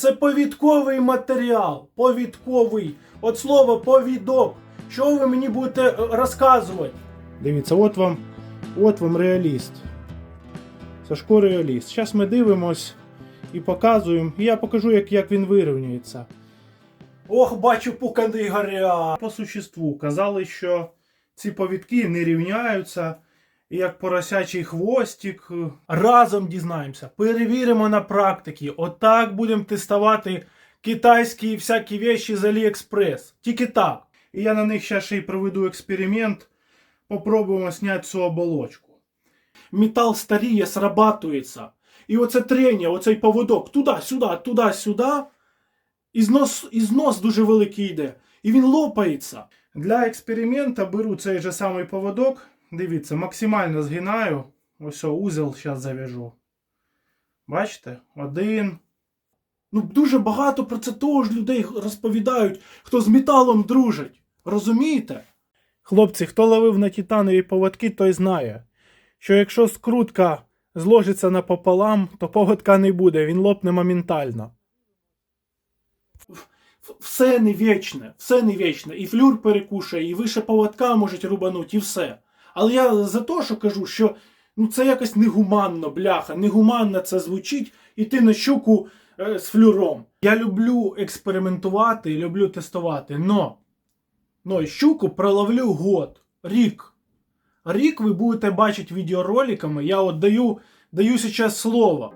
Це повідковий матеріал. Повідковий. От слово повідок. Що ви мені будете е, розказувати? Дивіться, от вам, от вам реаліст. Сашко реаліст. Зараз ми дивимось і показуємо. І я покажу, як, як він вирівнюється. Ох, бачу пуканий горя. По существу казали, що ці повідки не рівняються. Як поросячий хвостик. Разом дізнаємося, перевіримо на практиці. Отак будемо тестувати китайські всякі вещі з Аліекспрес. Тільки так. І я на них ще ще й проведу експеримент. Попробуємо зняти цю оболочку. Метал старіє, срабатується. І оце трення, оцей поводок туди-сюди, туди-сюди. І знос дуже великий йде. І він лопається. Для експеримента беру цей же самий поводок. Дивіться, максимально згинаю. Ось узел зараз зав'яжу. Бачите? Один. Ну, дуже багато про це теж людей розповідають, хто з металом дружить. Розумієте? Хлопці, хто ловив на титанові поводки, той знає, що якщо скрутка зложиться напополам, то поводка не буде, він лопне моментально. Все не вічне, все не вічне. І флюр перекушає, і вище поводка можуть рубануть, і все. Але я за те, що кажу, що ну, це якось негуманно, бляха, негуманно це звучить іти на щуку е, з флюром. Я люблю експериментувати, люблю тестувати, но, но щуку проловлю год, рік. Рік ви будете бачити відеороликами, я от даю, даю зараз слово.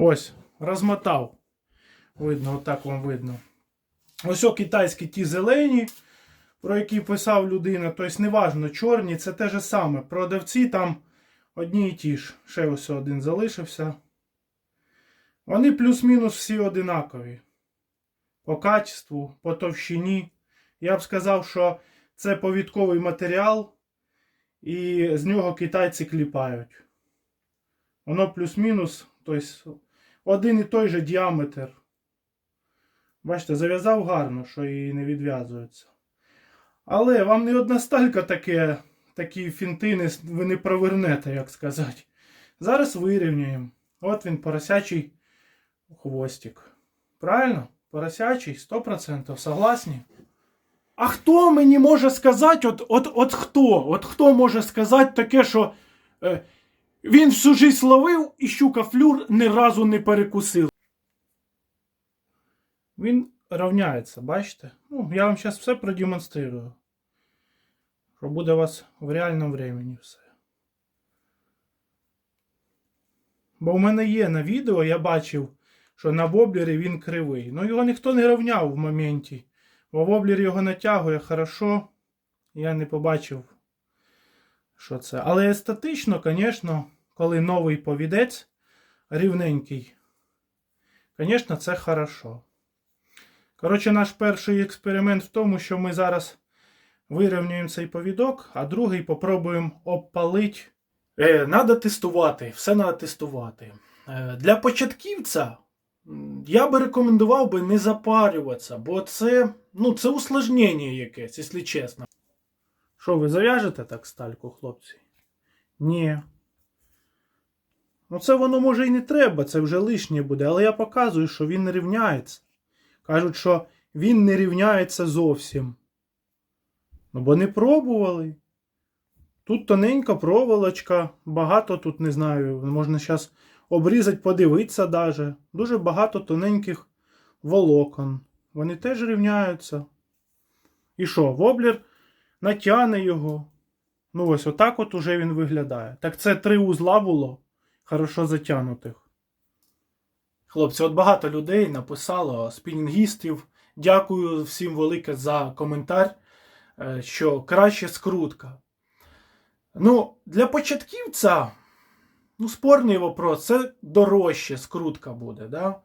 Ось, розмотав. Видно, отак вам видно. Ось о китайські ті зелені, про які писав людина. Тобто, неважно, чорні, це те же саме. Продавці там одні і ті ж. Ще ось один залишився. Вони плюс-мінус всі одинакові. По качеству, по товщині. Я б сказав, що це повідковий матеріал, і з нього китайці кліпають. Воно плюс-мінус, тобто один і той же діаметр. Бачите, зав'язав гарно, що і не відв'язується. Але вам не одна сталька таке, такі фінтини ви не провернете, як сказати. Зараз вирівнюємо. От він поросячий хвостик. Правильно? Поросячий 100%. Согласні? А хто мені може сказати, от, от, от хто? От хто може сказати таке, що е, він всю жизнь ловив і щука флюр ні разу не перекусив? Він рівняється, бачите? Ну, я вам зараз все продемонструю. Що буде у вас в реальному времени все. Бо в мене є на відео, я бачив, що на воблері він кривий. Ну його ніхто не рівняв в моменті. Бо воблер його натягує хорошо. Я не побачив, що це. Але естетично, звісно, коли новий повідець рівненький, звісно, це хорошо. Коротше, наш перший експеримент в тому, що ми зараз вирівнюємо цей повідок, а другий попробуємо обпалити. Е, надо тестувати, все треба тестувати. Е, для початківця я би рекомендував би не запарюватися, бо це, ну, це усложнення якесь, якщо чесно. Що, ви зав'яжете так стальку, хлопці? Ні. Ну, це воно може і не треба, це вже лишнє буде, але я показую, що він не рівняється. Кажуть, що він не рівняється зовсім. Ну, бо не пробували. Тут тоненька проволочка, багато тут, не знаю, можна зараз обрізати, подивитися даже. Дуже багато тоненьких волокон. Вони теж рівняються. І що, воблер натягне його. Ну, ось отак от уже він виглядає. Так це три узла було, хорошо затягнутих. Хлопці, от багато людей написало спінінгістів. Дякую всім велике за коментар, е, що краще скрутка. Ну, для початківця, ну, спорний вопрос, це дорожче скрутка буде, да?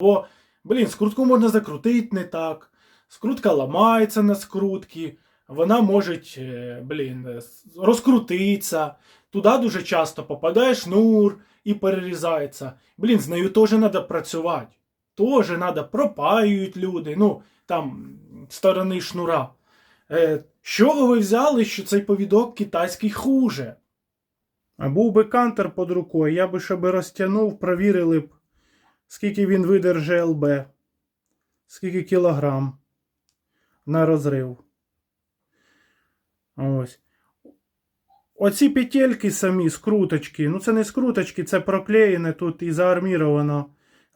Бо, блін, скрутку можна закрутити не так. Скрутка ламається на скрутки, вона може, е, блін, е, розкрутитися. Туди дуже часто попадає шнур, і перерізається. Блін, з нею теж треба працювати. Теж треба, пропаюють люди, ну, там, сторони шнура. Е, з чого ви взяли, що цей повідок китайський хуже? А був би кантер під рукою, я би ще розтягнув, провірили б, скільки він видержить ЛБ, скільки кілограм на розрив. Ось. Оці петельки самі, скруточки, ну це не скруточки, це проклеєне тут і заарміровано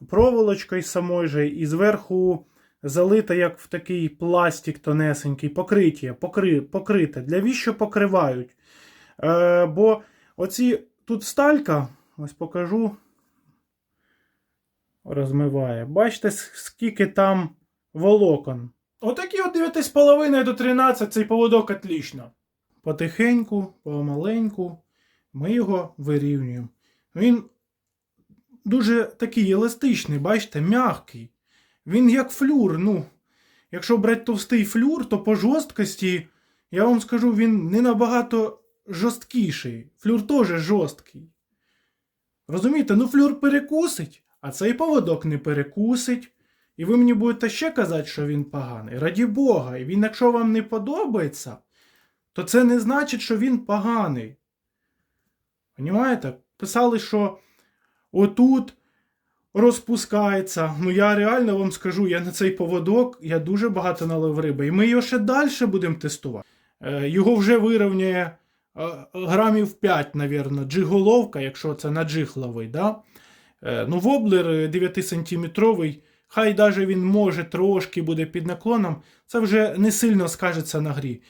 проволочкою самою же, і зверху залито, як в такий пластик тонесенький, покриття, покри, покрите. Для віщо покривають? Е, бо оці тут сталька, ось покажу, розмиває. Бачите, скільки там волокон. Отакі от 9,5 до 13 цей поводок отлично. Потихеньку, помаленьку ми його вирівнюємо. Він дуже такий еластичний, бачите, м'який. Він як флюр. ну. Якщо брати товстий флюр, то по жорсткості, я вам скажу, він не набагато жорсткіший. Флюр теж жорсткий. Розумієте, ну флюр перекусить, а цей поводок не перекусить. І ви мені будете ще казати, що він поганий. Раді Бога, і він, якщо вам не подобається, то це не значить, що він поганий. Понімаєте? Писали, що отут розпускається. Ну я реально вам скажу, я на цей поводок я дуже багато налив риби. І ми його ще далі будемо тестувати. Е, Його вже вирівняє е, грамів 5, навірно, джиголовка, якщо це на джиг ловить. Да? Е, Ну, воблер 9-сантиметровий, хай даже він може трошки буде під наклоном, це вже не сильно скажеться на грі.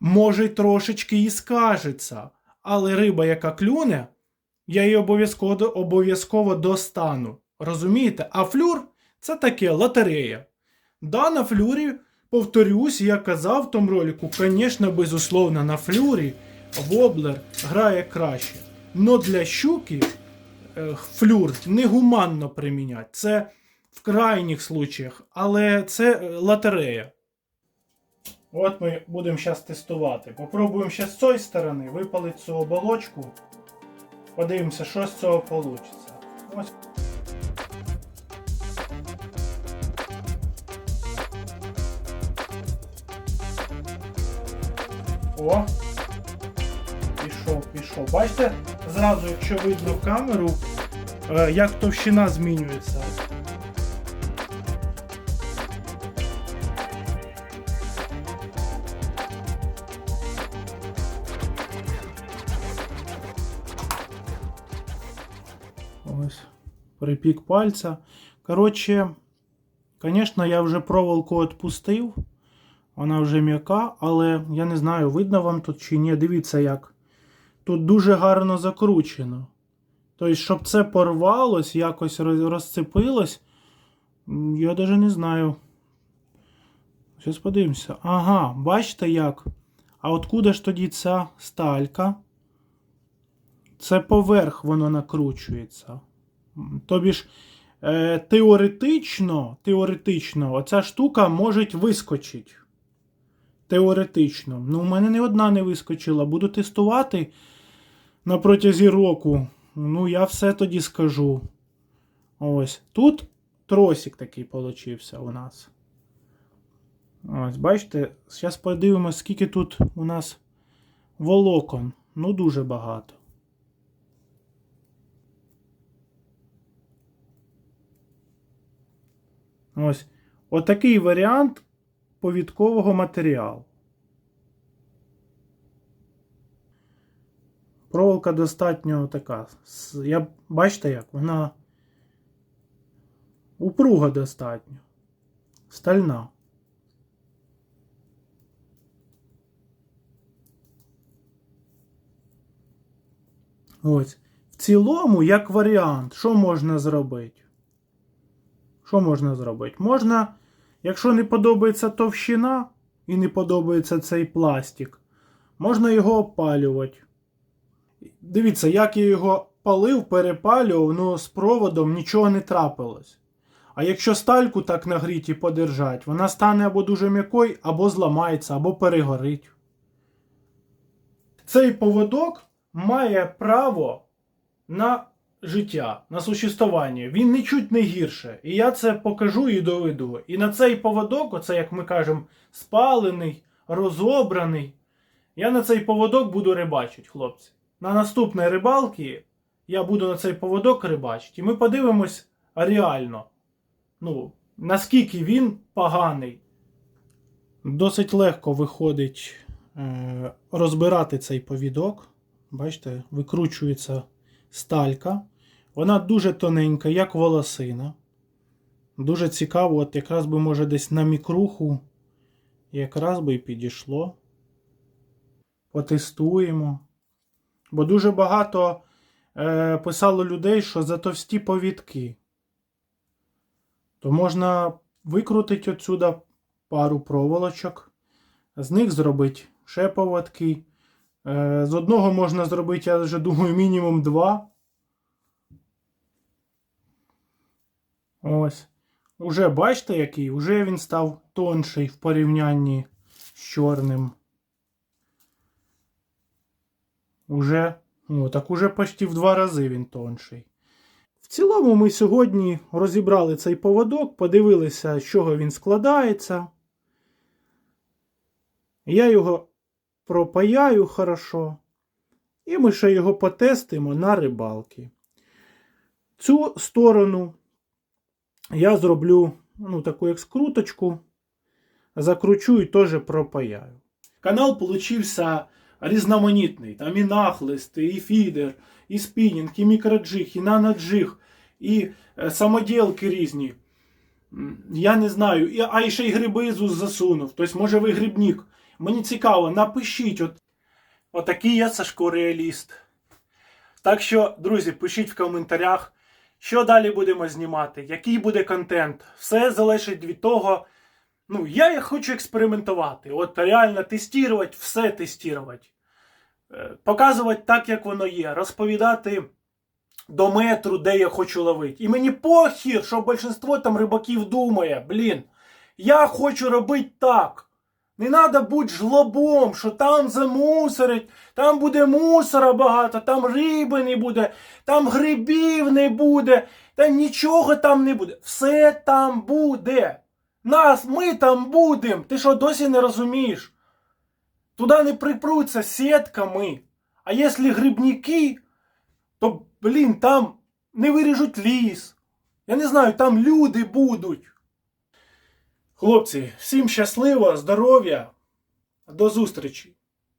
Може, трошечки і скажеться, але риба, яка клюне, я її обов'язково, обов'язково достану. Розумієте? А флюр це таке лотерея. Да, на флюрі, повторюсь, я казав в тому ролику, звісно, безусловно, на флюрі воблер грає краще. Но для щуки е, флюр негуманно приміняти. Це в крайніх случаях, але це е, лотерея. От ми будемо зараз тестувати. Попробуємо ще з цієї сторони випалити цю оболочку. Подивимося, що з цього вийде. Ось. О! Пішов, пішов. Бачите, зразу, якщо видно в камеру, е, як товщина змінюється. Припік пальця. Коротше, звісно, я вже проволоку відпустив. Вона вже м'яка, але я не знаю, видно вам тут чи ні. Дивіться як. Тут дуже гарно закручено. Тобто, щоб це порвалось, якось розцепилось, я навіть не знаю. Зараз подивимося. Ага, бачите як? А откуда ж тоді ця сталька? Це поверх воно накручується. Тобі ж е, теоретично, теоретично, оця штука може вискочити. Теоретично. Ну, у мене не одна не вискочила. Буду тестувати на протязі року. Ну, я все тоді скажу. Ось. Тут тросик такий получився у нас. Ось, бачите, зараз подивимось, скільки тут у нас волокон. Ну, дуже багато. Ось. Отакий варіант повідкового матеріалу. Проволока достатньо така. Я, бачите як? Вона упруга достатньо. Стальна. Ось. В цілому, як варіант, що можна зробити? Що можна зробити? Можна, якщо не подобається товщина і не подобається цей пластик, можна його опалювати. Дивіться, як я його палив, перепалював, ну з проводом нічого не трапилось. А якщо стальку так нагріть і подержать, вона стане або дуже м'якою, або зламається, або перегорить. Цей поводок має право на життя, на существування, він нічуть не гірше. І я це покажу і доведу. І на цей поводок, оце, як ми кажемо, спалений, розобраний. Я на цей поводок буду рибачити, хлопці. На наступній рибалці я буду на цей поводок рибачити. І ми подивимось реально. Ну, наскільки він поганий. Досить легко виходить е, розбирати цей повідок. Бачите, викручується сталька. Вона дуже тоненька, як волосина. Дуже цікаво, от якраз би може десь на мікруху. Якраз би і підійшло. Потестуємо. Бо дуже багато е, писало людей, що за товсті повідки. То можна викрутити отсюда пару проволочок, з них зробити ще поводки. Е, з одного можна зробити, я вже думаю, мінімум два. Ось. Уже бачите, який? Уже він став тонший в порівнянні з чорним. Уже, о, так уже почти в два рази він тонший. В цілому ми сьогодні розібрали цей поводок, подивилися, з чого він складається. Я його пропаяю хорошо. І ми ще його потестимо на рибалки. Цю сторону я зроблю ну, таку як скруточку, закручу і теж пропаяю. Канал получився різноманітний. Там і нахлисти, і фідер, і спінінг, і мікроджиг, і наноджиг, і е, самоділки різні. Я не знаю, а ще й гриби засунув. Тобто, може, ви грибник. Мені цікаво, напишіть. От, отакий я Сашко реаліст. Так що, друзі, пишіть в коментарях, що далі будемо знімати, який буде контент. Все залежить від того. Ну, я хочу експериментувати. От реально тестувати, все тестувати. Е, Показувати так, як воно є, розповідати до метру, де я хочу ловити. І мені похір, що більшість там рибаків думає, блін, я хочу робити так. Не треба бути жлобом, що там замусорить, там буде мусора багато, там риби не буде, там грибів не буде, та нічого там не буде. Все там буде. Нас, ми там будемо. Ти що досі не розумієш? Туди не припруться сітками. А якщо грибники, то, блін, там не виріжуть ліс. Я не знаю, там люди будуть. Хлопці, всім щасливо, здоров'я. До зустрічі!